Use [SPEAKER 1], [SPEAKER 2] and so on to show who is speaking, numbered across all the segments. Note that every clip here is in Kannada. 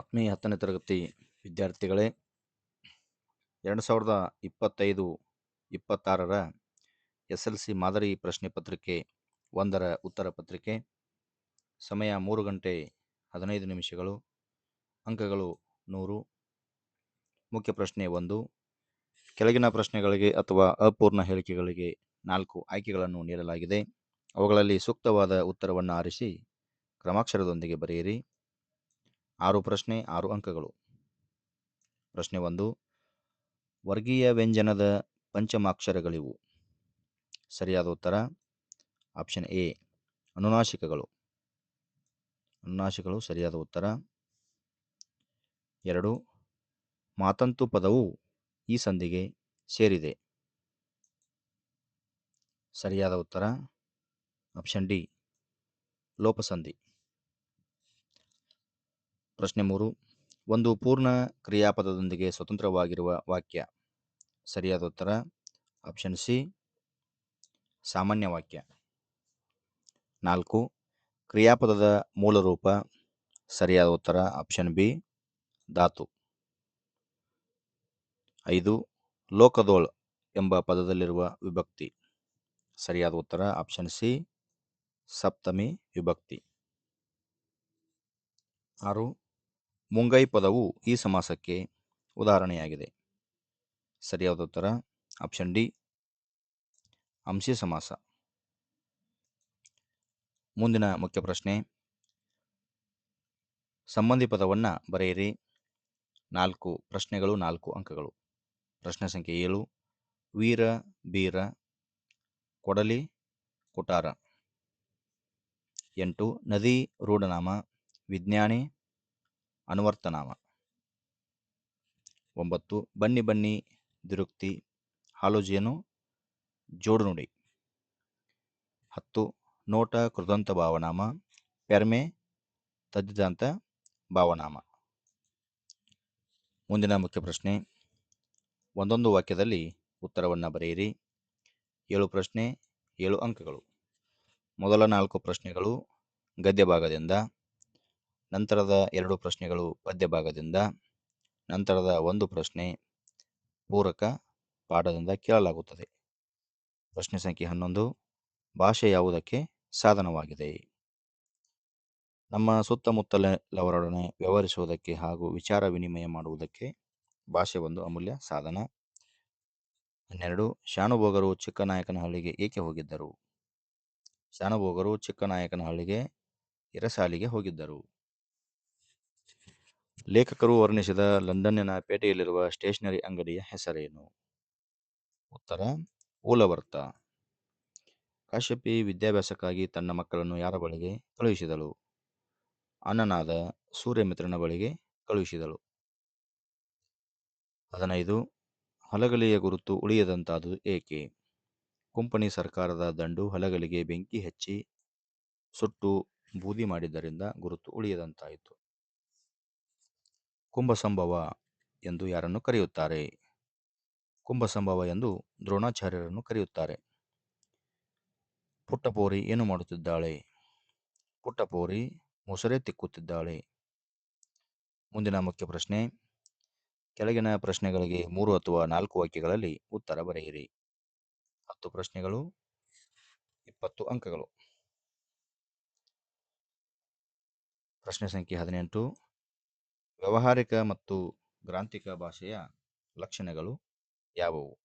[SPEAKER 1] ಆತ್ಮೀಯ ಹತ್ತನೇ ತರಗತಿ ವಿದ್ಯಾರ್ಥಿಗಳೇ, ಎರಡು ಸಾವಿರದ ಇಪ್ಪತ್ತೈದು, ಇಪ್ಪತ್ತಾರರ ಎಸ್ ಎಲ್ ಸಿ ಮಾದರಿ ಪ್ರಶ್ನೆ ಪತ್ರಿಕೆ ಒಂದರ ಉತ್ತರ ಪತ್ರಿಕೆ. ಸಮಯ ಮೂರು ಗಂಟೆ ಹದಿನೈದು ನಿಮಿಷಗಳು. ಅಂಕಗಳು ನೂರು. ಮುಖ್ಯ ಪ್ರಶ್ನೆ ಒಂದು. ಕೆಳಗಿನ ಪ್ರಶ್ನೆಗಳಿಗೆ ಅಥವಾ ಅಪೂರ್ಣ ಹೇಳಿಕೆಗಳಿಗೆ ನಾಲ್ಕು ಆಯ್ಕೆಗಳನ್ನು ನೀಡಲಾಗಿದೆ. ಅವುಗಳಲ್ಲಿ ಸೂಕ್ತವಾದ ಉತ್ತರವನ್ನು ಆರಿಸಿ ಕ್ರಮಾಕ್ಷರದೊಂದಿಗೆ ಬರೆಯಿರಿ. ಆರು ಪ್ರಶ್ನೆ, ಆರು ಅಂಕಗಳು. ಪ್ರಶ್ನೆ ಒಂದು, ವರ್ಗೀಯ ವ್ಯಂಜನದ ಪಂಚಮಾಕ್ಷರಗಳಿವು? ಸರಿಯಾದ ಉತ್ತರ, ಆಪ್ಷನ್ ಎ ಅನುನಾಶಿಕಗಳು ಅನುನಾಶಿಕಗಳು ಸರಿಯಾದ ಉತ್ತರ. ಎರಡು, ಮಾತಂತು ಪದವು ಈ ಸಂಧಿಗೆ ಸೇರಿದೆ. ಸರಿಯಾದ ಉತ್ತರ, ಆಪ್ಷನ್ ಡಿ, ಲೋಪಸಂಧಿ. ಪ್ರಶ್ನೆ ಮೂರು. ಒಂದು ಪೂರ್ಣ ಕ್ರಿಯಾಪದದೊಂದಿಗೆ ಸ್ವತಂತ್ರವಾಗಿರುವ ವಾಕ್ಯ. ಸರಿಯಾದ ಉತ್ತರ. Option C. ಸಾಮಾನ್ಯ ವಾಕ್ಯ. ನಾಲ್ಕು. ಕ್ರಿಯಾಪದದ ಮೂಲ ರೂಪ ಸರಿಯಾದ ಉತ್ತರ. Option B. ಧಾತು. ಐದು. ಲೋಕದೋಳ್ ಎಂಬ ಪದದಲ್ಲಿರುವ ವಿಭಕ್ತಿ. ಸರಿಯಾದ ಉತ್ತರ. Option C. ಸಪ್ತಮಿ ವಿಭಕ್ತಿ. ಆರು. ಮುಂಗೈ ಪದವು ಈ ಸಮಾಸಕ್ಕೆ ಉದಾಹರಣೆಯಾಗಿದೆ. ಸರಿಯಾದ ಉತ್ತರ ಆಪ್ಷನ್ ಡಿ ಅಂಶಿ ಸಮಾಸ. ಮುಂದಿನ ಮುಖ್ಯ ಪ್ರಶ್ನೆ. ಸಂಬಂಧಿ ಪದವನ್ನು ಬರೆಯಿರಿ. ನಾಲ್ಕು ಪ್ರಶ್ನೆಗಳು, ನಾಲ್ಕು ಅಂಕಗಳು. ಪ್ರಶ್ನೆ ಸಂಖ್ಯೆ ಏಳು. ವೀರ, ಬೀರ, ಕೊಡಲಿ ಕುಟಾರ ಎಂಟು, ನದಿ, ರೂಢನಾಮ, ವಿಜ್ಞಾನಿ ಅನುವರ್ತನಾಮ. ಒಂಬತ್ತು, ಬನ್ನಿ ಬನ್ನಿ ದಿರುಕ್ತಿ ಜೋಡು ಜೋಡುನುಡಿ ಹತ್ತು, ನೋಟ, ಕೃದಂತ ಭಾವನಾಮ ಪೆರ್ಮೆ ತದ್ದಿದಾಂತ ಭಾವನಾಮ. ಮುಂದಿನ ಮುಖ್ಯ ಪ್ರಶ್ನೆ. ಒಂದೊಂದು ವಾಕ್ಯದಲ್ಲಿ ಉತ್ತರವನ್ನು ಬರೆಯಿರಿ. ಏಳು ಪ್ರಶ್ನೆ, ಏಳು ಅಂಕಗಳು. ಮೊದಲ ನಾಲ್ಕು ಪ್ರಶ್ನೆಗಳು ಗದ್ಯ ಭಾಗದಿಂದ ನಂತರದ ಎರಡು ಪ್ರಶ್ನೆಗಳು ಪದ್ಯ ಭಾಗದಿಂದ ನಂತರದ ಒಂದು ಪ್ರಶ್ನೆ ಪೂರಕ ಪಾಠದಿಂದ ಕೇಳಲಾಗುತ್ತದೆ. ಪ್ರಶ್ನೆ ಸಂಖ್ಯೆ ಹನ್ನೊಂದು, ಭಾಷೆ ಯಾವುದಕ್ಕೆ ಸಾಧನವಾಗಿದೆ? ನಮ್ಮ ಸುತ್ತಮುತ್ತಲವರೊಡನೆ ವ್ಯವಹರಿಸುವುದಕ್ಕೆ ಹಾಗೂ ವಿಚಾರ ವಿನಿಮಯ ಮಾಡುವುದಕ್ಕೆ ಭಾಷೆ ಒಂದು ಅಮೂಲ್ಯ ಸಾಧನ. ಹನ್ನೆರಡು, ಶಾನುಭೋಗರು ಚಿಕ್ಕನಾಯಕನಹಳ್ಳಿಗೆ ಏಕೆ ಹೋಗಿದ್ದರು? ಶಾನುಭೋಗರು ಚಿಕ್ಕನಾಯಕನಹಳ್ಳಿಗೆ ಇರಸಾಲಿಗೆ ಹೋಗಿದ್ದರು. ಲೇಖಕರು ವರ್ಣಿಸಿದ ಲಂಡನ್ನಿನ ಪೇಟೆಯಲ್ಲಿರುವ ಸ್ಟೇಷನರಿ ಅಂಗಡಿಯ ಹೆಸರೇನು? ಉತ್ತರ, ಓಲವರ್ತ. ಕಾಶ್ಯಪಿ ವಿದ್ಯಾಭ್ಯಾಸಕ್ಕಾಗಿ ತನ್ನ ಮಕ್ಕಳನ್ನು ಯಾರ ಬಳಿಗೆ ಕಳುಹಿಸಿದಳು? ಅಣ್ಣನಾದ ಸೂರ್ಯಮಿತ್ರನ ಬಳಿಗೆ ಕಳುಹಿಸಿದಳು. ಹದಿನೈದು, ಹಲಗಲಿಯ ಗುರುತು ಉಳಿಯದಂತಾದು ಏಕೆ? ಕುಂಪಣಿ ಸರ್ಕಾರದ ದಂಡು ಹಲಗಲಿಗೆ ಬೆಂಕಿ ಹಚ್ಚಿ ಸುಟ್ಟು ಬೂದಿ ಮಾಡಿದ್ದರಿಂದ ಗುರುತು ಉಳಿಯದಂತಾಯಿತು. ಕುಂಭಸಂಭವ ಎಂದು ಯಾರನ್ನು ಕರೆಯುತ್ತಾರೆ? ಕುಂಭಸಂಭವ ಎಂದು ದ್ರೋಣಾಚಾರ್ಯರನ್ನು ಕರೆಯುತ್ತಾರೆ. ಪುಟ್ಟಪೋರಿ ಏನು ಮಾಡುತ್ತಿದ್ದಾಳೆ? ಪುಟ್ಟಪೋರಿ ಮೊಸರೆ ತಿಕ್ಕುತ್ತಿದ್ದಾಳೆ. ಮುಂದಿನ ಮುಖ್ಯ ಪ್ರಶ್ನೆ. ಕೆಳಗಿನ ಪ್ರಶ್ನೆಗಳಿಗೆ ಮೂರು ಅಥವಾ ನಾಲ್ಕು ವಾಕ್ಯಗಳಲ್ಲಿ ಉತ್ತರ ಬರೆಯಿರಿ. ಹತ್ತು ಪ್ರಶ್ನೆಗಳು, ಇಪ್ಪತ್ತು ಅಂಕಗಳು. ಪ್ರಶ್ನೆ ಸಂಖ್ಯೆ ಹದಿನೆಂಟು. ವ್ಯಾವಹಾರಿಕ ಮತ್ತು ಗ್ರಾಂಥಿಕ ಭಾಷೆಯ ಲಕ್ಷಣಗಳು ಯಾವುವು?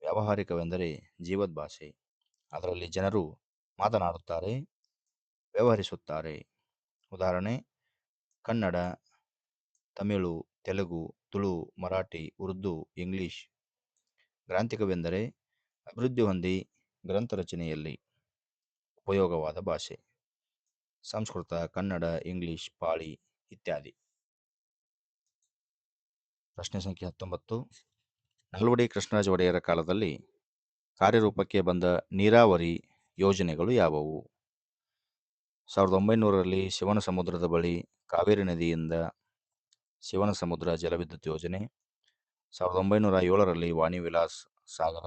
[SPEAKER 1] ವ್ಯಾವಹಾರಿಕವೆಂದರೆ ಜೀವದ ಭಾಷೆ. ಅದರಲ್ಲಿ ಜನರು ಮಾತನಾಡುತ್ತಾರೆ, ವ್ಯವಹರಿಸುತ್ತಾರೆ. ಉದಾಹರಣೆ, ಕನ್ನಡ, ತಮಿಳು, ತೆಲುಗು, ತುಳು, ಮರಾಠಿ, ಉರ್ದು, ಇಂಗ್ಲಿಷ್. ಗ್ರಾಂಥಿಕವೆಂದರೆ ಅಭಿವೃದ್ಧಿ ಹೊಂದಿ ಗ್ರಂಥ ರಚನೆಯಲ್ಲಿ ಉಪಯೋಗವಾದ ಭಾಷೆ. ಸಂಸ್ಕೃತ, ಕನ್ನಡ, ಇಂಗ್ಲಿಷ್, ಪಾಳಿ ಇತ್ಯಾದಿ. ಪ್ರಶ್ನೆ ಸಂಖ್ಯೆ ಹತ್ತೊಂಬತ್ತು. ನಲ್ವಡಿ ಕೃಷ್ಣರಾಜ ಒಡೆಯರ ಕಾಲದಲ್ಲಿ ಕಾರ್ಯರೂಪಕ್ಕೆ ಬಂದ ನೀರಾವರಿ ಯೋಜನೆಗಳು ಯಾವುವು? ಸಾವಿರದ ಒಂಬೈನೂರರಲ್ಲಿ ಶಿವನ ಸಮುದ್ರದ ಬಳಿ ಕಾವೇರಿ ನದಿಯಿಂದ ಶಿವನ ಸಮುದ್ರ ಜಲವಿದ್ಯುತ್ ಯೋಜನೆ. ಸಾವಿರದ ಒಂಬೈನೂರ ಏಳರಲ್ಲಿ ವಾಣಿ ವಿಲಾಸ್ ಸಾಗರ.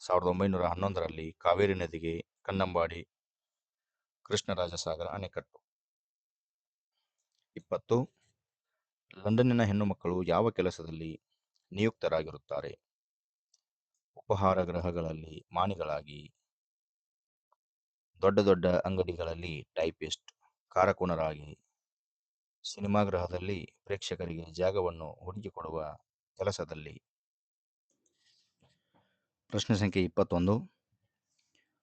[SPEAKER 1] ಸಾವಿರದ ಒಂಬೈನೂರ ಹನ್ನೊಂದರಲ್ಲಿ ಕಾವೇರಿ ನದಿಗೆ ಕನ್ನಂಬಾಡಿ ಕೃಷ್ಣರಾಜ ಸಾಗರ ಅಣೆಕಟ್ಟು. ಇಪ್ಪತ್ತು. ಲಂಡನ್ನಿನ ಹೆಣ್ಣು ಮಕ್ಕಳು ಯಾವ ಕೆಲಸದಲ್ಲಿ ನಿಯುಕ್ತರಾಗಿರುತ್ತಾರೆ? ಉಪಹಾರ ಗೃಹಗಳಲ್ಲಿ ಮಾನಿಗಳಾಗಿ ದೊಡ್ಡ ದೊಡ್ಡ ಅಂಗಡಿಗಳಲ್ಲಿ ಟೈಪಿಸ್ಟ್, ಕಾರಕೋನರಾಗಿ ಸಿನಿಮಾ ಗೃಹದಲ್ಲಿ ಪ್ರೇಕ್ಷಕರಿಗೆ ಜಾಗವನ್ನು ಹುಡುಕಿಕೊಡುವ ಕೆಲಸದಲ್ಲಿ. ಪ್ರಶ್ನೆ ಸಂಖ್ಯೆ ಇಪ್ಪತ್ತೊಂದು.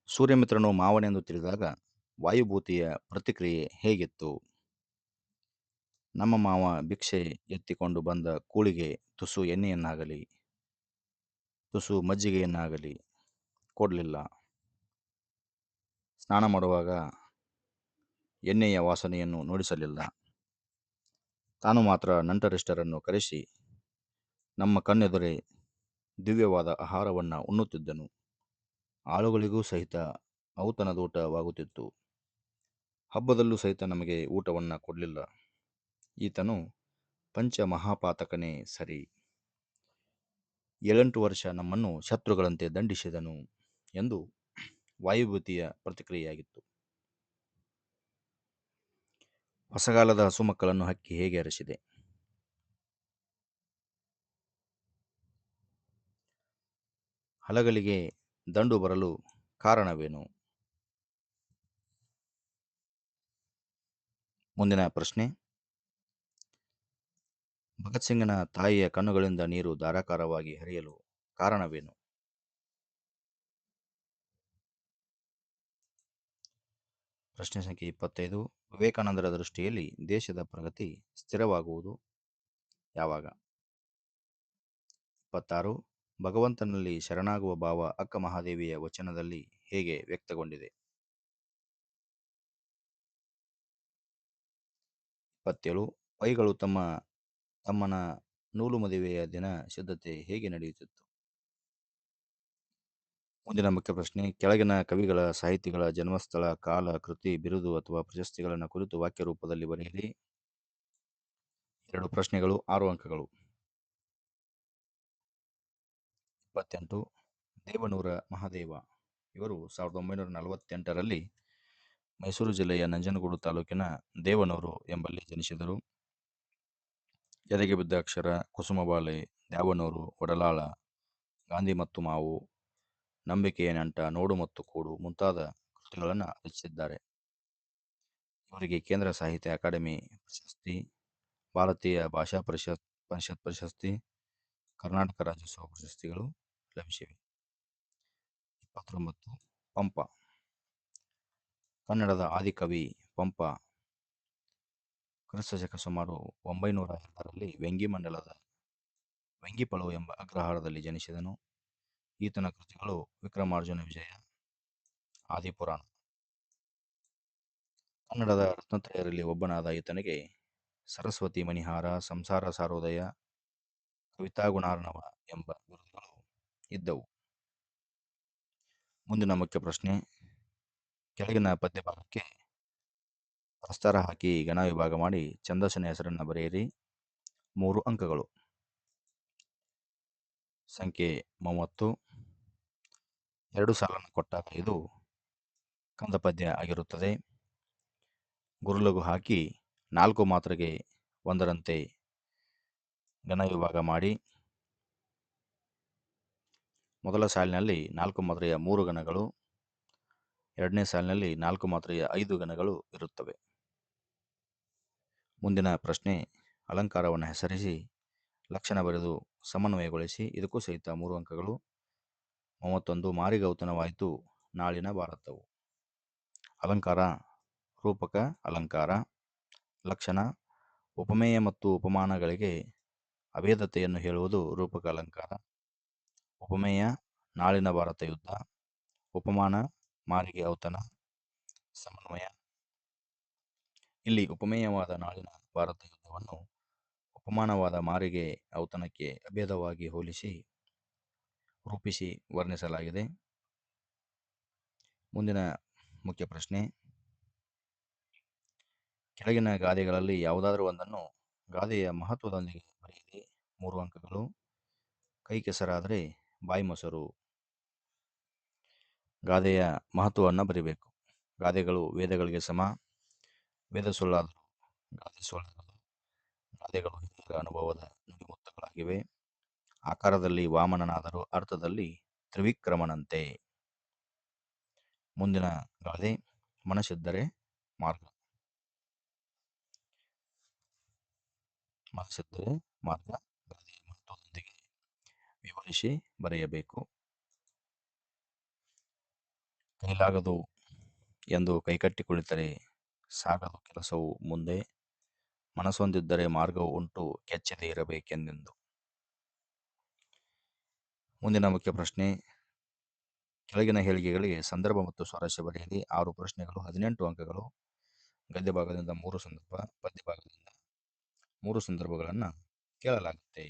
[SPEAKER 1] ಸೂರ್ಯಮಿತ್ರನು ಮಾವನೆಂದು ತಿಳಿದಾಗ ವಾಯುಭೂತಿಯ ಪ್ರತಿಕ್ರಿಯೆ ಹೇಗಿತ್ತು? ನಮ್ಮ ಮಾವ ಭಿಕ್ಷೆ ಎತ್ತಿಕೊಂಡು ಬಂದ ಕೂಳಿಗೆ ತುಸು ಎಣ್ಣೆಯನ್ನಾಗಲಿ, ತುಸು ಮಜ್ಜಿಗೆಯನ್ನಾಗಲಿ ಕೊಡಲಿಲ್ಲ. ಸ್ನಾನ ಮಾಡುವಾಗ ಎಣ್ಣೆಯ ವಾಸನೆಯನ್ನು ನೋಡಿಸಲಿಲ್ಲ. ತಾನು ಮಾತ್ರ ನಂಟರಿಷ್ಟರನ್ನು ಕರೆಸಿ ನಮ್ಮ ಕಣ್ಣೆದುರೇ ದಿವ್ಯವಾದ ಆಹಾರವನ್ನು ಉಣ್ಣುತ್ತಿದ್ದನು. ಆಳುಗಳಿಗೂ ಸಹಿತ ಔತಣದೂಟವಾಗುತ್ತಿತ್ತು. ಹಬ್ಬದಲ್ಲೂ ಸಹಿತ ನಮಗೆ ಊಟವನ್ನು ಕೊಡಲಿಲ್ಲ. ಈತನು ಪಂಚಮಹಾಪಾತಕನೇ ಸರಿ. ಏಳೆಂಟು ವರ್ಷ ನಮ್ಮನ್ನು ಶತ್ರುಗಳಂತೆ ದಂಡಿಸಿದನು ಎಂದು ವಾಯುಭೂತಿಯ ಪ್ರತಿಕ್ರಿಯೆಯಾಗಿತ್ತು. ಹೊಸಗಾಲದ ಹಸುಮಕ್ಕಳನ್ನು ಹಕ್ಕಿ ಹೇಗೆ ಅರಸಿದೆ? ಹಲಗಳಿಗೆ ದಂಡು ಬರಲು ಕಾರಣವೇನು? ಮುಂದಿನ ಪ್ರಶ್ನೆ. ಭಗತ್ ಸಿಂಗನ ತಾಯಿಯ ಕಣ್ಣುಗಳಿಂದ ನೀರು ಧಾರಾಕಾರವಾಗಿ ಹರಿಯಲು ಕಾರಣವೇನು? ಪ್ರಶ್ನೆ ಸಂಖ್ಯೆ ಇಪ್ಪತ್ತೈದು, ವಿವೇಕಾನಂದರ ದೃಷ್ಟಿಯಲ್ಲಿ ದೇಶದ ಪ್ರಗತಿ ಸ್ಥಿರವಾಗುವುದು ಯಾವಾಗ? ಇಪ್ಪತ್ತಾರು, ಭಗವಂತನಲ್ಲಿ ಶರಣಾಗುವ ಭಾವ ಅಕ್ಕ ಮಹಾದೇವಿಯ ವಚನದಲ್ಲಿ ಹೇಗೆ ವ್ಯಕ್ತಗೊಂಡಿದೆ? ಇಪ್ಪತ್ತೇಳು ಪೈಗಳು ತಮ್ಮ ತಮ್ಮನ ನೂಲು ಮದುವೆಯ ದಿನ ಸಿದ್ಧತೆ ಹೇಗೆ ನಡೆಯುತ್ತಿತ್ತು? ಮುಂದಿನ ಮುಖ್ಯ ಪ್ರಶ್ನೆ, ಕೆಳಗಿನ ಕವಿಗಳ ಸಾಹಿತಿಗಳ ಜನ್ಮಸ್ಥಳ, ಕಾಲ, ಕೃತಿ, ಬಿರುದು ಅಥವಾ ಪ್ರಶಸ್ತಿಗಳನ್ನು ಕುರಿತು ವಾಕ್ಯ ರೂಪದಲ್ಲಿ ಬರೆಯಿರಿ. ಎರಡು ಪ್ರಶ್ನೆಗಳು, ಆರು ಅಂಕಗಳು. ಇಪ್ಪತ್ತೆಂಟು, ದೇವನೂರ ಮಹಾದೇವ. ಇವರು ಸಾವಿರದ ಒಂಬೈನೂರ ನಲವತ್ತೆಂಟರಲ್ಲಿ ಮೈಸೂರು ಜಿಲ್ಲೆಯ ನಂಜನಗೂಡು ತಾಲೂಕಿನ ದೇವನೂರು ಎಂಬಲ್ಲಿ ಜನಿಸಿದರು. ಎದೆಗೆ ಬಿದ್ದ ಅಕ್ಷರ ಕುಸುಮಬಾಲೆ ದ್ಯಾವನೂರು ಒಡಲಾಳ, ಗಾಂಧಿ ಮತ್ತು ಮಾವು ನಂಬಿಕೆಯ ನಂಟ ನೋಡು ಮತ್ತು ಕೂಡು ಮುಂತಾದ ಕೃತಿಗಳನ್ನು ರಚಿಸಿದ್ದಾರೆ. ಇವರಿಗೆ ಕೇಂದ್ರ ಸಾಹಿತ್ಯ ಅಕಾಡೆಮಿ ಪ್ರಶಸ್ತಿ, ಭಾರತೀಯ ಭಾಷಾ ಪರಿಷತ್ ಪರಿಷತ್ ಪ್ರಶಸ್ತಿ, ಕರ್ನಾಟಕ ರಾಜ್ಯೋತ್ಸವ ಪ್ರಶಸ್ತಿಗಳು ಲಭಿಸಿವೆ. ಇಪ್ಪತ್ತೊಂಬತ್ತು, ಪಂಪ. ಕನ್ನಡದ ಆದಿಕವಿ ಪಂಪ ಕ್ರಿಸ್ತ ಶಕ ಸುಮಾರು ಒಂಬೈನೂರ ವ್ಯಂಗಿ ವೆಂಗಿಮಂಡಲದ ವೆಂಗಿಪಳು ಎಂಬ ಅಗ್ರಹಾರದಲ್ಲಿ ಜನಿಸಿದನು. ಈತನ ಕೃತಿಗಳು ವಿಕ್ರಮಾರ್ಜುನ ವಿಜಯ, ಆದಿಪುರಾಣ. ಕನ್ನಡದ ರತ್ನತ್ರಯರಲ್ಲಿ ಒಬ್ಬನಾದ ಈತನಿಗೆ ಸರಸ್ವತಿ ಮಣಿಹಾರ, ಸಂಸಾರ ಸಾರೋದಯ, ಕವಿತಾ ಗುಣಾರ್ಣವ ಎಂಬ ಬಿರುದುಗಳು ಇದ್ದವು. ಮುಂದಿನ ಮುಖ್ಯ ಪ್ರಶ್ನೆ, ಕೆಳಗಿನ ಪದ್ಯ ಪ್ರಸ್ತಾರ ಹಾಕಿ ಗಣ ವಿಭಾಗ ಮಾಡಿ ಛಂದಸ್ಸಿನ ಹೆಸರನ್ನು ಬರೆಯಿರಿ. ಮೂರು ಅಂಕಗಳು. ಸಂಖ್ಯೆ ಮೂವತ್ತು. ಎರಡು ಸಾಲನ್ನು ಕೊಟ್ಟಾಗ ಇದು ಕಂದಪದ್ಯ ಆಗಿರುತ್ತದೆ. ಗುರುಲಗು ಹಾಕಿ ನಾಲ್ಕು ಮಾತ್ರೆಗೆ ಒಂದರಂತೆ ಘನ ವಿಭಾಗ ಮಾಡಿ. ಮೊದಲ ಸಾಲಿನಲ್ಲಿ ನಾಲ್ಕು ಮಾತ್ರೆಯ ಮೂರು ಗಣಗಳು. ಎರಡನೇ ಸಾಲಿನಲ್ಲಿ ನಾಲ್ಕು ಮಾತ್ರೆಯ ಐದು ಗಣಗಳು ಇರುತ್ತವೆ. ಮುಂದಿನ ಪ್ರಶ್ನೆ ಅಲಂಕಾರವನ್ನು ಹೆಸರಿಸಿ, ಲಕ್ಷಣ ಬರೆದು ಸಮನ್ವಯಗೊಳಿಸಿ. ಇದಕ್ಕೂ ಸಹಿತ ಮೂರು ಅಂಕಗಳು. ಮೂವತ್ತೊಂದು ಮಾರಿಗೌತನವಾಯಿತು. ನಾಳಿನ ಭಾರತವು. ಅಲಂಕಾರ, ರೂಪಕ, ಅಲಂಕಾರ. ಲಕ್ಷಣ, ಉಪಮೇಯ ಮತ್ತು ಉಪಮಾನಗಳಿಗೆ ಅಭೇದತೆಯನ್ನು ಹೇಳುವುದು ರೂಪಕ ಅಲಂಕಾರ. ಉಪಮೇಯ, ನಾಳಿನ ಭಾರತ ಯುದ್ಧ. ಉಪಮಾನ ಮಾರಿಗೆ ಔತಣ ಸಮನ್ವಯ ಇಲ್ಲಿ ಉಪಮೇಯವಾದ ನಾಳಿನ ಭಾರತ ಯುದ್ಧವನ್ನು ಉಪಮಾನವಾದ ಮಾರಿಗೆ, ಔತಣಕ್ಕೆ ಅಭೇದವಾಗಿ ಹೋಲಿಸಿ, ರೂಪಿಸಿ ವರ್ಣಿಸಲಾಗಿದೆ. ಮುಂದಿನ ಮುಖ್ಯ ಪ್ರಶ್ನೆ. ಕೆಳಗಿನ ಗಾದೆಗಳಲ್ಲಿ ಯಾವುದಾದರೂ ಒಂದನ್ನು ಗಾದೆಯ ಮಹತ್ವದೊಂದಿಗೆ ಬರೆಯಿರಿ. ಮೂರು ಅಂಕಗಳು. ಕೈ ಕೆಸರಾದರೆ ಬಾಯಿ ಮೊಸರು. ಗಾದೆಯ ಮಹತ್ವವನ್ನು ಬರೀಬೇಕು. ಗಾದೆಗಳು ವೇದಗಳಿಗೆ ಸಮ. ವೇದ ಸುಳ್ಳಾದ ಗಾದೆ ಸುಳ್ಳಾಗದು ಗಾದೆಗಳು ಕೇಳುಗರ ಅನುಭವದ ನುಡಿಮುತ್ತುಗಳಾಗಿವೆ. ಆಕಾರದಲ್ಲಿ ವಾಮನನಾದರೂ ಅರ್ಥದಲ್ಲಿ ತ್ರಿವಿಕ್ರಮನಂತೆ. ಮುಂದಿನ ಗಾದೆ ಮನಸ್ಸಿದ್ದರೆ ಮಾರ್ಗ. ಮನಸ್ಸಿದ್ದರೆ ಮಾರ್ಗ. ಗಾದೆ ಮಹತ್ವದೊಂದಿಗೆ ವಿವರಿಸಿ ಬರೆಯಬೇಕು. ಕೈಲಾಗದು ಎಂದು ಕುಳಿತರೆ ಸಾಗದು ಕೆಲಸವು ಮುಂದೆ ಮನಸ್ಸೊಂದಿದ್ದರೆ ಮಾರ್ಗವು ಉಂಟು, ಕೆಚ್ಚದೆ ಇರಬೇಕೆಂದೆಂದು. ಮುಂದಿನ ಮುಖ್ಯ ಪ್ರಶ್ನೆ, ಕೆಳಗಿನ ಹೇಳಿಕೆಗಳಿಗೆ ಸಂದರ್ಭ ಮತ್ತು ಸ್ವಾರಸ್ಯ ಬರೆಯಿರಿ ಆರು ಪ್ರಶ್ನೆಗಳು, ಹದಿನೆಂಟು ಅಂಕಗಳು, ಗದ್ಯ ಭಾಗದಿಂದ ಮೂರು ಸಂದರ್ಭ, ಪದ್ಯ ಭಾಗದಿಂದ ಮೂರು ಸಂದರ್ಭಗಳನ್ನು ಕೇಳಲಾಗುತ್ತೆ.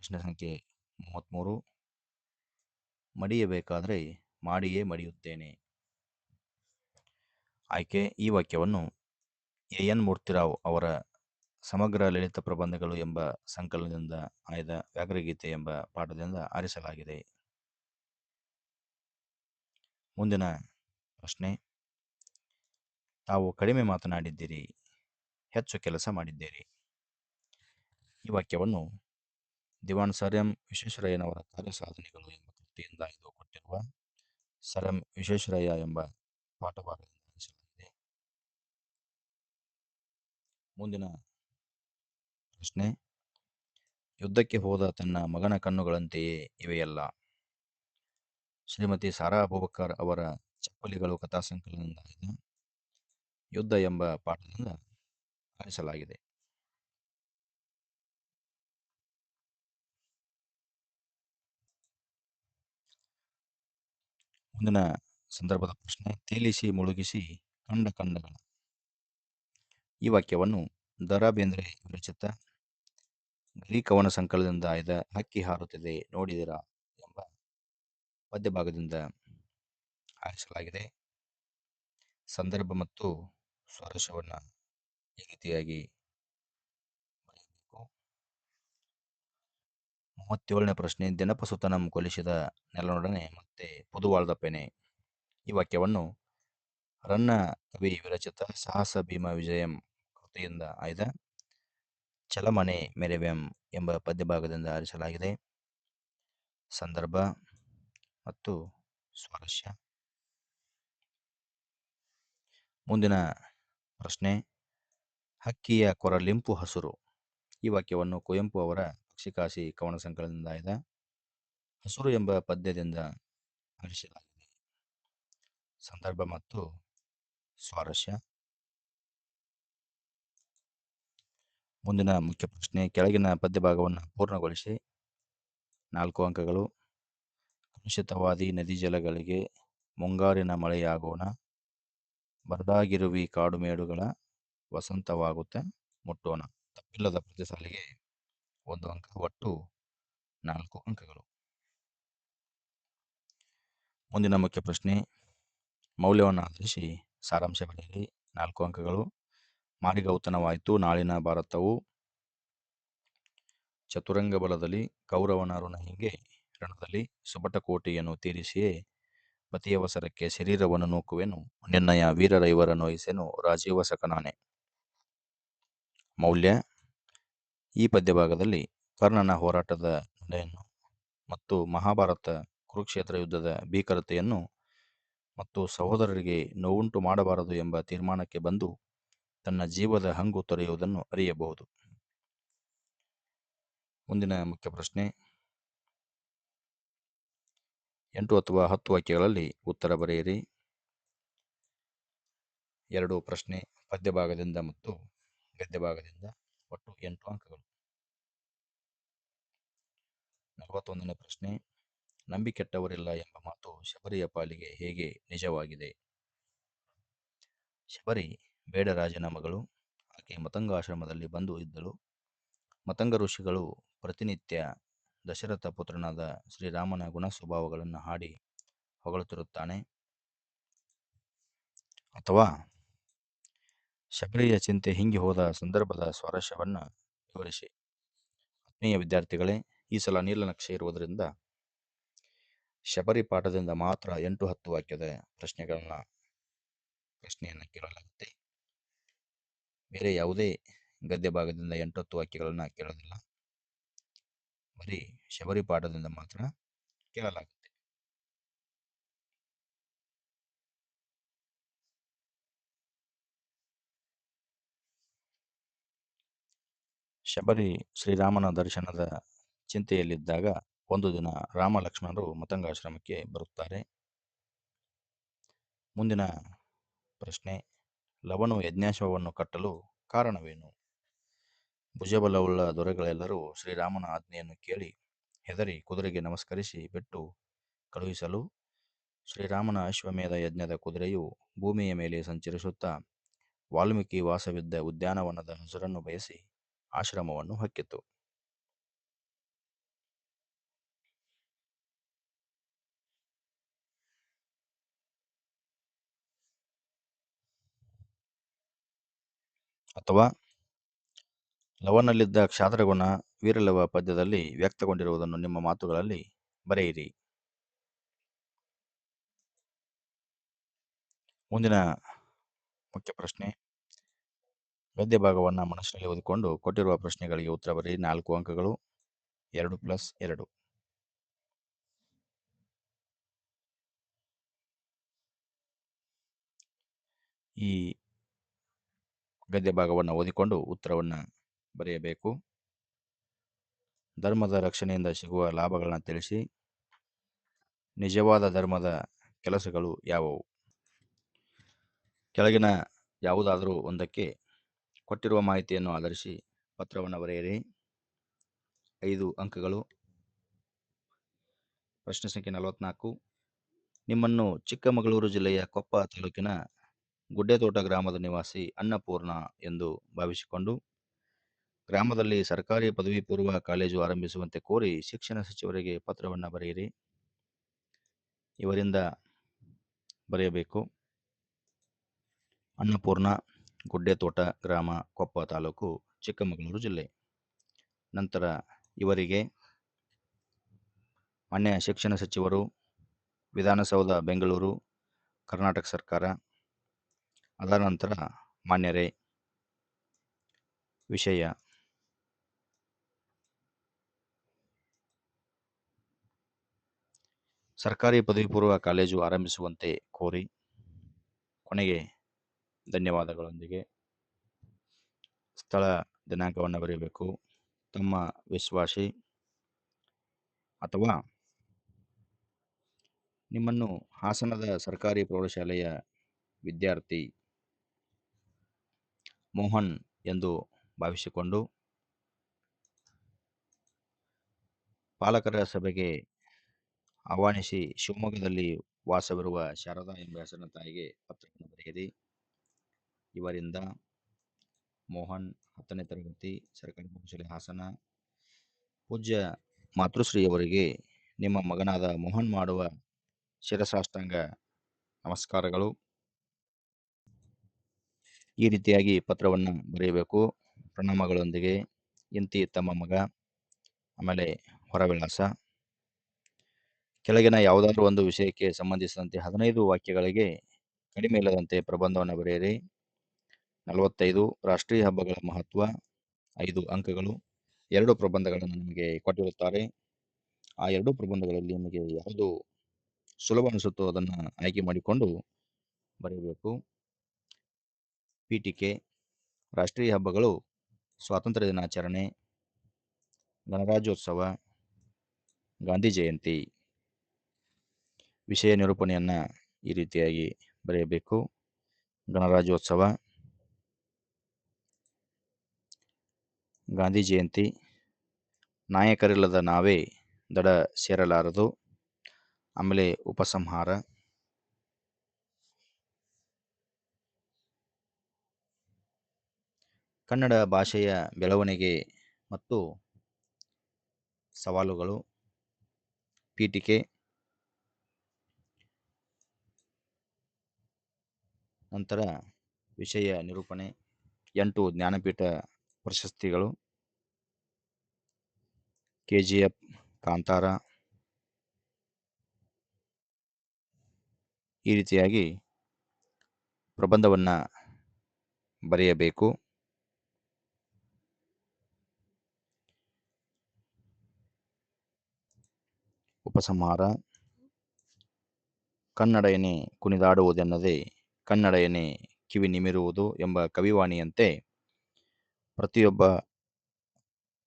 [SPEAKER 1] ಪ್ರಶ್ನೆ ಸಂಖ್ಯೆ ಮೂವತ್ತ್ಮೂರು ಮಡಿಯಬೇಕಾದರೆ ಮಾಡಿಯೇ ಮಡಿಯುತ್ತೇನೆ. ಆಯ್ಕೆ ಈ ವಾಕ್ಯವನ್ನು ಎ ಎನ್ ಮೂರ್ತಿರಾವ್ ಅವರ ಸಮಗ್ರ ಲಲಿತ ಪ್ರಬಂಧಗಳು ಎಂಬ ಸಂಕಲನದಿಂದ ಆಯ್ದ ವ್ಯಾಘ್ರಗೀತೆ ಎಂಬ ಪಾಠದಿಂದ ಆರಿಸಲಾಗಿದೆ. ಮುಂದಿನ ಪ್ರಶ್ನೆ. ತಾವು ಕಡಿಮೆ ಮಾತನಾಡಿದ್ದೀರಿ, ಹೆಚ್ಚು ಕೆಲಸ ಮಾಡಿದ್ದೀರಿ. ಈ ವಾಕ್ಯವನ್ನು ದಿವಾನ್ ಸರ್ ಎಂ ವಿಶ್ವೇಶ್ವರಯ್ಯನವರ ಕಾರ್ಯಸಾಧನೆಗಳು ಎಂಬ ಕೃತಿಯಿಂದ ಇದು ಕೊಟ್ಟಿರುವ ಸರ್ ಎಂ ವಿಶ್ವೇಶ್ವರಯ್ಯ ಎಂಬ ಪಾಠಭಾಗದಿಂದ ಮುಂದಿನ ಪ್ರಶ್ನೆ, ಯುದ್ಧಕ್ಕೆ ಹೋದ ತನ್ನ ಮಗನ ಕಣ್ಣುಗಳಂತೆಯೇ ಇವೆಯಲ್ಲ? ಶ್ರೀಮತಿ ಸಾರಾ ಅಬೂಬಕರ್ ಅವರ ಚಪ್ಪಲಿಗಳು ಕಥಾ ಸಂಕಲನದಿಂದ ಯುದ್ಧ ಎಂಬ ಪಾಠದಿಂದ ಆರಿಸಲಾಗಿದೆ ಮುಂದಿನ ಸಂದರ್ಭದ ಪ್ರಶ್ನೆ, ತೇಲಿಸಿ ಮುಳುಗಿಸಿ ಕಂಡ ಕಂಡಗಳ ಈ ವಾಕ್ಯವನ್ನು ದ ರಾ ಬೇಂದ್ರೆ ವಿರಚಿತ ಗರಿ ಕವನ ಸಂಕಲನದಿಂದ ಆಯ್ದ ಹಕ್ಕಿ ಹಾರುತ್ತಿದೆ ನೋಡಿದಿರ ಎಂಬ ಮಧ್ಯಭಾಗದಿಂದ ಆರಿಸಲಾಗಿದೆ ಸಂದರ್ಭ ಮತ್ತು ಸ್ವಾರಸ್ಯವನ್ನು ಈ ರೀತಿಯಾಗಿ ಬರೆಯಬೇಕು. ಮೂವತ್ತೇಳನೇ ಪ್ರಶ್ನೆ, ದಿನಪಸುತನಂ ಕೊಲಿಸಿದ ನೆಲನೊಡನೆ ಮತ್ತೆ ಪುದುವಾಳ್ದ ಈ ವಾಕ್ಯವನ್ನು ರನ್ನ ಕವಿ ವಿರಚಿತ ಸಾಹಸ ಭೀಮ ವಿಜಯಂ ಕೃತಿಯಿಂದ ಆಯ್ದ. ಚಲಮನೆ ಮೆರೆವೆಂ ಎಂಬ ಪದ್ಯಭಾಗದಿಂದ ಆರಿಸಲಾಗಿದೆ. ಸಂದರ್ಭ ಮತ್ತು ಸ್ವಾರಸ್ಯ. ಮುಂದಿನ ಪ್ರಶ್ನೆ, ಹಕ್ಕಿಯ ಕೊರಲಿಂಪು ಹಸುರು. ಈ ವಾಕ್ಯವನ್ನು ಕುವೆಂಪು ಅವರ ಪಕ್ಷಿಕಾಸಿ ಕವನ ಸಂಕಲನದಿಂದ ಆಯ್ದ. ಹಸುರು ಎಂಬ ಪದ್ಯದಿಂದ ಆರಿಸಲಾಗಿದೆ. ಸಂದರ್ಭ ಮತ್ತು ಸ್ವಾರಸ್ಯ. ಮುಂದಿನ ಮುಖ್ಯ ಪ್ರಶ್ನೆ, ಕೆಳಗಿನ ಪದ್ಯಭಾಗವನ್ನು ಪೂರ್ಣಗೊಳಿಸಿ. ನಾಲ್ಕು ಅಂಕಗಳು. ಕಲುಷಿತವಾದಿ ನದಿ ಜಲಗಳಿಗೆ ಮುಂಗಾರಿನ ಮಳೆಯಾಗೋಣ. ಬರದಾಗಿರುವಿ ಕಾಡು ಮೇಡುಗಳ ವಸಂತವಾಗುತ್ತೆ, ಮುಟ್ಟೋಣ. ತಪ್ಪಿಲ್ಲದ ಪ್ರತಿ ಸಾಲಿಗೆ ಒಂದು ಅಂಕ, ಒಟ್ಟು ನಾಲ್ಕು ಅಂಕಗಳು. ಮುಂದಿನ ಮುಖ್ಯ ಪ್ರಶ್ನೆ, ಮೌಲ್ಯವನ್ನು ಆಧರಿಸಿ ಸಾರಾಂಶ ನಾಲ್ಕು ಅಂಕಗಳು. ಮಾರಿಗೌತನವಾಯಿತು ನಾಳಿನ ಭಾರತವು ಚತುರಂಗ ಬಲದಲ್ಲಿ ಕೌರವನ ಋಣ ಹಿಂಗೆ ರಣದಲ್ಲಿ ಸುಬಟಕೋಟೆಯನ್ನು ತೀರಿಸಿಯೇ ಪತಿಯವಸರಕ್ಕೆ ಶರೀರವನ್ನು ನೂಕುವೆನು. ನಿನ್ನಯ ವೀರರ ಇವರ ನೋಯಿಸೆನು ರಾಜೀವ ಸಕನಾನೆ ಮೌಲ್ಯ, ಈ ಪದ್ಯಭಾಗದಲ್ಲಿ ಕರ್ಣನ ಹೋರಾಟದ ನಡೆಯನ್ನು ಮತ್ತು ಮಹಾಭಾರತ ಕುರುಕ್ಷೇತ್ರ ಯುದ್ಧದ ಭೀಕರತೆಯನ್ನು ಮತ್ತು ಸಹೋದರರಿಗೆ ನೋವುಂಟು ಮಾಡಬಾರದು ಎಂಬ ತೀರ್ಮಾನಕ್ಕೆ ಬಂದು ತನ್ನ ಜೀವದ ಹಂಗು ತೊರೆಯುವುದನ್ನು ಅರಿಯಬಹುದು. ಮುಂದಿನ ಮುಖ್ಯ ಪ್ರಶ್ನೆ. ಎಂಟು ಅಥವಾ ಹತ್ತು ವಾಕ್ಯಗಳಲ್ಲಿ ಉತ್ತರ ಬರೆಯಿರಿ. ಎರಡು ಪ್ರಶ್ನೆ ಪದ್ಯ ಭಾಗದಿಂದ ಮತ್ತು ಗದ್ಯ ಭಾಗದಿಂದ ಒಟ್ಟು ಎಂಟು ಅಂಕಗಳು. ನಲವತ್ತೊಂದನೇ ಪ್ರಶ್ನೆ. ನಂಬಿಕೆಟ್ಟವರಿಲ್ಲ ಎಂಬ ಮಾತು ಶಬರಿಯ ಪಾಲಿಗೆ ಹೇಗೆ ನಿಜವಾಗಿದೆ? ಶಬರಿ ಬೇಡರಾಜನ ಮಗಳು. ಆಕೆ ಮತಂಗಾಶ್ರಮದಲ್ಲಿ ಬಂದು ಇದ್ದಳು. ಮತಂಗ ಋಷಿಗಳು ಪ್ರತಿನಿತ್ಯ ದಶರಥ ಪುತ್ರನಾದ ಶ್ರೀರಾಮನ ಗುಣ ಸ್ವಭಾವಗಳನ್ನು ಹಾಡಿ ಹೊಗಳುತ್ತಿರುತ್ತಾನೆ. ಅಥವಾ ಶಬರಿಯ ಚಿಂತೆ ಹಿಂಗಿ ಹೋದ ಸಂದರ್ಭದ ಸ್ವಾರಸ್ಯವನ್ನು ವಿವರಿಸಿ. ಆತ್ಮೀಯ ವಿದ್ಯಾರ್ಥಿಗಳೇ, ಈ ಸಲ ನೀಲನಕ್ಷೆ ಇರುವುದರಿಂದ ಶಬರಿ ಪಾಠದಿಂದ ಮಾತ್ರ ಎಂಟು ಹತ್ತು ವಾಕ್ಯದ ಪ್ರಶ್ನೆಗಳನ್ನ ಪ್ರಶ್ನೆಯನ್ನು ಕೇಳಲಾಗುತ್ತೆ. ಬೇರೆ ಯಾವುದೇ ಗದ್ಯ ಭಾಗದಿಂದ ಹತ್ತು ವಾಕ್ಯಗಳನ್ನು ಕೇಳೋದಿಲ್ಲ. ಬರೀ ಶಬರಿ ಪಾಠದಿಂದ ಮಾತ್ರ ಕೇಳಲಾಗುತ್ತೆ. ಶಬರಿ ಶ್ರೀರಾಮನ ದರ್ಶನದ ಚಿಂತೆಯಲ್ಲಿದ್ದಾಗ ಒಂದು ದಿನ ರಾಮ ಲಕ್ಷ್ಮಣರು ಮತಂಗಾಶ್ರಮಕ್ಕೆ ಬರುತ್ತಾರೆ. ಮುಂದಿನ ಪ್ರಶ್ನೆ ಲವನು ಯಜ್ಞಾಶ್ವವನ್ನು ಕಟ್ಟಲು ಕಾರಣವೇನು? ಭುಜಬಲವುಳ್ಳ ದೊರೆಗಳೆಲ್ಲರೂ ಶ್ರೀರಾಮನ ಆಜ್ಞೆಯನ್ನು ಕೇಳಿ ಹೆದರಿ ಕುದುರೆಗೆ ನಮಸ್ಕರಿಸಿ ಬಿಟ್ಟು ಕಳುಹಿಸಲು ಶ್ರೀರಾಮನ ಅಶ್ವಮೇಧ ಯಜ್ಞದ ಕುದುರೆಯು ಭೂಮಿಯ ಮೇಲೆ ಸಂಚರಿಸುತ್ತಾ ವಾಲ್ಮೀಕಿ ವಾಸವಿದ್ದ ಉದ್ಯಾನವನದ ಹೆಸರನ್ನು ಬಯಸಿ ಆಶ್ರಮವನ್ನು ಹೊಕ್ಕಿತು. ಅಥವಾ ಲವನಲ್ಲಿದ್ದ ಕ್ಷಾತ್ರಗುಣ ವೀರಲವ ಪದ್ಯದಲ್ಲಿ ವ್ಯಕ್ತಗೊಂಡಿರುವುದನ್ನು ನಿಮ್ಮ ಮಾತುಗಳಲ್ಲಿ ಬರೆಯಿರಿ. ಮುಂದಿನ ಮುಖ್ಯ ಪ್ರಶ್ನೆ. ಗದ್ಯ ಭಾಗವನ್ನು ಮನಸ್ಸಿನಲ್ಲಿ ಓದಿಕೊಂಡು ಕೊಟ್ಟಿರುವ ಪ್ರಶ್ನೆಗಳಿಗೆ ಉತ್ತರ ಬರೆಯಿರಿ. ನಾಲ್ಕು ಅಂಕಗಳು, ಎರಡು ಪ್ಲಸ್ ಎರಡು. ಈ ಗದ್ಯ ಭಾಗವನ್ನು ಓದಿಕೊಂಡು ಉತ್ತರವನ್ನು ಬರೆಯಬೇಕು. ಧರ್ಮದ ರಕ್ಷಣೆಯಿಂದ ಸಿಗುವ ಲಾಭಗಳನ್ನು ತಿಳಿಸಿ. ನಿಜವಾದ ಧರ್ಮದ ಕೆಲಸಗಳು ಯಾವುವು? ಕೆಳಗಿನ ಯಾವುದಾದರೂ ಒಂದಕ್ಕೆ ಕೊಟ್ಟಿರುವ ಮಾಹಿತಿಯನ್ನು ಆಧರಿಸಿ ಪತ್ರವನ್ನು ಬರೆಯಿರಿ. ಐದು ಅಂಕಗಳು. ಪ್ರಶ್ನೆ ಸಂಖ್ಯೆ ನಲವತ್ನಾಲ್ಕು. ನಿಮ್ಮನ್ನು ಚಿಕ್ಕಮಗಳೂರು ಜಿಲ್ಲೆಯ ಕೊಪ್ಪ ತಾಲೂಕಿನ ಗುಡ್ಡೆತೋಟ ಗ್ರಾಮದ ನಿವಾಸಿ ಅನ್ನಪೂರ್ಣ ಎಂದು ಭಾವಿಸಿಕೊಂಡು, ಗ್ರಾಮದಲ್ಲಿ ಸರ್ಕಾರಿ ಪದವಿ ಪೂರ್ವ ಕಾಲೇಜು ಆರಂಭಿಸುವಂತೆ ಕೋರಿ ಶಿಕ್ಷಣ ಸಚಿವರಿಗೆ ಪತ್ರವನ್ನು ಬರೆಯಿರಿ. ಇವರಿಂದ ಬರೆಯಬೇಕು. ಅನ್ನಪೂರ್ಣ, ಗುಡ್ಡೆತೋಟ ಗ್ರಾಮ, ಕೊಪ್ಪ ತಾಲೂಕು, ಚಿಕ್ಕಮಗಳೂರು ಜಿಲ್ಲೆ. ನಂತರ ಇವರಿಗೆ ಮಾನ್ಯ ಶಿಕ್ಷಣ ಸಚಿವರು, ವಿಧಾನಸೌಧ, ಬೆಂಗಳೂರು, ಕರ್ನಾಟಕ ಸರ್ಕಾರ ಅದರ ನಂತರ ಮಾನ್ಯರೇ ವಿಷಯ. ಸರ್ಕಾರಿ ಪದವಿ ಪೂರ್ವ ಕಾಲೇಜು ಆರಂಭಿಸುವಂತೆ ಕೋರಿ ಕೊನೆಗೆ ಧನ್ಯವಾದಗಳೊಂದಿಗೆ ಸ್ಥಳ ದಿನಾಂಕವನ್ನು ಬರೆಯಬೇಕು. ತಮ್ಮ ವಿಶ್ವಾಸಿ ಅಥವಾ ನಿಮ್ಮನ್ನು ಹಾಸನದ ಸರ್ಕಾರಿ ಪ್ರೌಢಶಾಲೆಯ ವಿದ್ಯಾರ್ಥಿ ಮೋಹನ್ ಎಂದು ಭಾವಿಸಿಕೊಂಡು ಪಾಲಕರ ಸಭೆಗೆ ಆಹ್ವಾನಿಸಿ ಶಿವಮೊಗ್ಗದಲ್ಲಿ ವಾಸವಿರುವ ಶಾರದಾ ಎಂಬ ಹೆಸರಿನ ತಾಯಿಗೆ ಪತ್ರವನ್ನು ಬರೆಯಿರಿ. ಇವರಿಂದ ಮೋಹನ್ ಹತ್ತನೇ ತರಗತಿ ಸರ್ಕಾರಿ ಪ್ರೌಢಶಾಲೆ ಹಾಸನ ಪೂಜ್ಯ ಮಾತೃಶ್ರೀಯವರಿಗೆ ನಿಮ್ಮ ಮಗನಾದ ಮೋಹನ್ ಮಾಡುವ ಶಿರಸಾಷ್ಟಾಂಗ ನಮಸ್ಕಾರಗಳು. ಈ ರೀತಿಯಾಗಿ ಪತ್ರವನ್ನು ಬರೆಯಬೇಕು. ಪ್ರಣಾಮಗಳೊಂದಿಗೆ. ಇಂತಿ ತಮ್ಮ ಮಗ, ಆಮೇಲೆ ಹೊರವಿಳಾಸ ಕೆಳಗಿನ ಯಾವುದಾದ್ರೂ ಒಂದು ವಿಷಯಕ್ಕೆ ಸಂಬಂಧಿಸಿದಂತೆ ಹದಿನೈದು ವಾಕ್ಯಗಳಿಗೆ ಕಡಿಮೆ ಇಲ್ಲದಂತೆ ಪ್ರಬಂಧವನ್ನು ಬರೆಯಿರಿ. ನಲವತ್ತೈದು ರಾಷ್ಟ್ರೀಯ ಹಬ್ಬಗಳ ಮಹತ್ವ. ಐದು ಅಂಕಗಳು. ಎರಡು ಪ್ರಬಂಧಗಳನ್ನು ನಿಮಗೆ ಕೊಟ್ಟಿರುತ್ತಾರೆ. ಆ ಎರಡು ಪ್ರಬಂಧಗಳಲ್ಲಿ ನಿಮಗೆ ಯಾವುದು ಸುಲಭ ಅನಿಸುತ್ತೋ ಅದನ್ನು ಆಯ್ಕೆ ಮಾಡಿಕೊಂಡು ಬರೆಯಬೇಕು. ಪೀಠಿಕೆ, ರಾಷ್ಟ್ರೀಯ ಹಬ್ಬಗಳು, ಸ್ವಾತಂತ್ರ್ಯ ದಿನಾಚರಣೆ, ಗಣರಾಜ್ಯೋತ್ಸವ, ಗಾಂಧಿ ಜಯಂತಿ. ವಿಷಯ ನಿರೂಪಣೆಯನ್ನು ಈ ರೀತಿಯಾಗಿ ಬರೆಯಬೇಕು. ಗಣರಾಜ್ಯೋತ್ಸವ, ಗಾಂಧಿ ಜಯಂತಿ, ನಾಯಕರಿಲ್ಲದ ನಾವೇ ದಡ ಸೇರಲಾರದು. ಆಮೇಲೆ ಉಪಸಂಹಾರ. ಕನ್ನಡ ಭಾಷೆಯ ಬೆಳವಣಿಗೆ ಮತ್ತು ಸವಾಲುಗಳು, ಪೀಠಿಕೆ ನಂತರ ವಿಷಯ ನಿರೂಪಣೆ, ಎಂಟು ಜ್ಞಾನಪೀಠ ಪ್ರಶಸ್ತಿಗಳು ಕೆ ಜಿ ಎಫ್ ಕಾಂತಾರ. ಈ ರೀತಿಯಾಗಿ ಪ್ರಬಂಧವನ್ನು ಬರೆಯಬೇಕು. ಉಪಸಂಹಾರ ಕನ್ನಡಯನೆ ಕುಣಿದಾಡುವುದೆನ್ನದೆ ಕನ್ನಡಯನೆ ಕಿವಿ ನಿಮಿರುವುದು ಎಂಬ ಕವಿವಾಣಿಯಂತೆ ಪ್ರತಿಯೊಬ್ಬ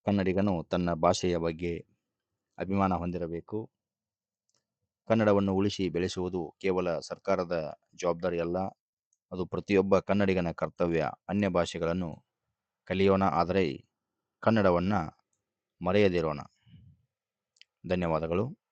[SPEAKER 1] ಕನ್ನಡಿಗನು ತನ್ನ ಭಾಷೆಯ ಬಗ್ಗೆ ಅಭಿಮಾನ ಹೊಂದಿರಬೇಕು. ಕನ್ನಡವನ್ನು ಉಳಿಸಿ ಬೆಳೆಸುವುದು ಕೇವಲ ಸರ್ಕಾರದ ಜವಾಬ್ದಾರಿಯಲ್ಲ, ಅದು ಪ್ರತಿಯೊಬ್ಬ ಕನ್ನಡಿಗನ ಕರ್ತವ್ಯ. ಅನ್ಯ ಭಾಷೆಗಳನ್ನು ಕಲಿಯೋಣ ಆದರೆ ಕನ್ನಡವನ್ನು ಮರೆಯದಿರೋಣ. ಧನ್ಯವಾದಗಳು.